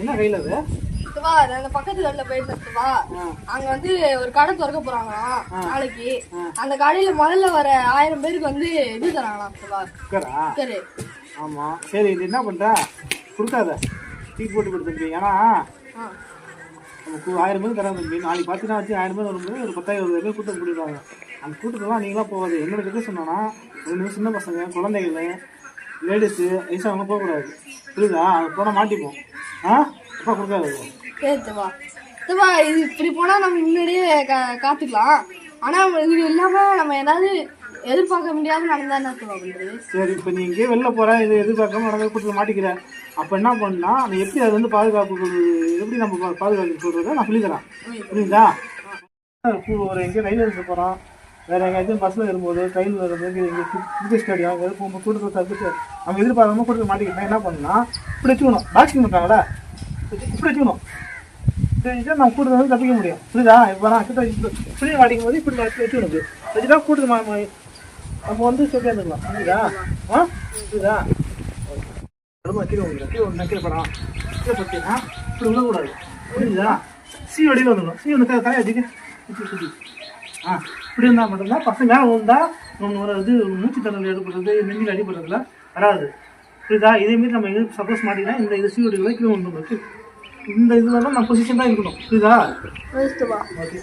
என்ன கையில் அது? வா நான் அந்த பக்கத்து கடையில அங்க வந்து ஒரு கடை திறக்க போறாங்களாம் நாளைக்கு. அந்த கடையில முதல்ல வர ஆயிரம் பேருக்கு வந்து இது தராங்களாம் வா. குக்கரா? சரி ஆமாம் சரி இது என்ன பண்ணுற கொடுக்காத. டீ போட்டு கொடுத்துருக்கு ஏன்னா நமக்கு ஆயிரம் பேர் தராங்க தம்பி. நாளைக்கு பார்த்தீங்கன்னா வச்சு ஆயிரம் பேர் வரும்போது ஒரு பத்தாயிரம் பேர் கூட்டம் கூட்டிடுவாங்க. அந்த கூட்டத்துலாம் நீங்களாம் போகாது. என்னோட கிட்ட சொன்னோன்னா ரெண்டு சின்ன பசங்க குழந்தைகள் லேடிஸு வயசானவங்க போகக்கூடாது. புரியுதா? அது போனால் மாட்டிப்போம். ஆ? அப்பா கொடுக்காது சரி வா வா இது இப்படி போனா நம்ம முன்னாடியே கா- காத்துக்கலாம். ஆனா இது இல்லாம நம்ம ஏதாவது எதிர்பார்க்க முடியாத நடந்தா என்ன பண்றது? சரி இப்போ நீ இங்கே வெளில போகிற இது எதிர்பார்க்காம நடந்த கூட்டத்தில் மாட்டிக்கிற. அப்போ என்ன பண்ணா அது எப்படி அது வந்து பாதுகாப்பு எப்படி நம்ம பாதுகாப்பு சொல்கிறத நான் சொல்லித்தரேன். புரியுதா. ஒரு எங்கேயும் ரயில் எடுத்து போகிறோம் வேறு எங்கேயாச்சும் பஸ்ஸில் வரும்போது ட்ரெயின் வரும்போது இங்கே கிரிக்கெட் ஸ்டேடியம் எங்கே போகும்போது கூட்டத்தில் தடுத்துட்டு நம்ம எதிர்பார்க்காம கூட்டத்தில் மாட்டிக்கிட்டா என்ன பண்ணலாம் இப்படி வச்சுக்கணும் பாக்ஸிங் பண்ணுறாங்களா இப்படி வச்சுக்கணும் இப்படி நான் நம்ம கூட்டத்தில் வந்து தப்பிக்க முடியும். புரியுதா இப்போ நான் கிட்ட இப்படி மாட்டிக்கும் போது இப்படி வச்சு வச்சுக்கணும் வச்சுட்டா கூட்டத்தில் மா- அப்போ வந்து சொல்லியா இருந்துக்கலாம். புரியுதா ஆ? புரியுதா கீழே கீழே விழுந்தா படம் கீழே இப்படி விழக்கூடாது. புரியுதா சி வடியில் வந்துடும் சி வந்து தலையை ஆ இப்படி இருந்தால் மட்டும்தான் பசங்க மேலே விழுந்தா நம்ம ஒரு இது மூச்சு தண்ணல் ஏற்படுறது நெஞ்சில் அடிப்படுறதுல வராது. புரியுதா? இதேமாரி நம்ம இது சப்போஸ் மாட்டினா இந்த இது சி வடிவில் கீழே வந்துடும் இந்த இதில் தான் நம்ம பொசிஷன் தான் இருக்கணும். புரியுதா? ஓகே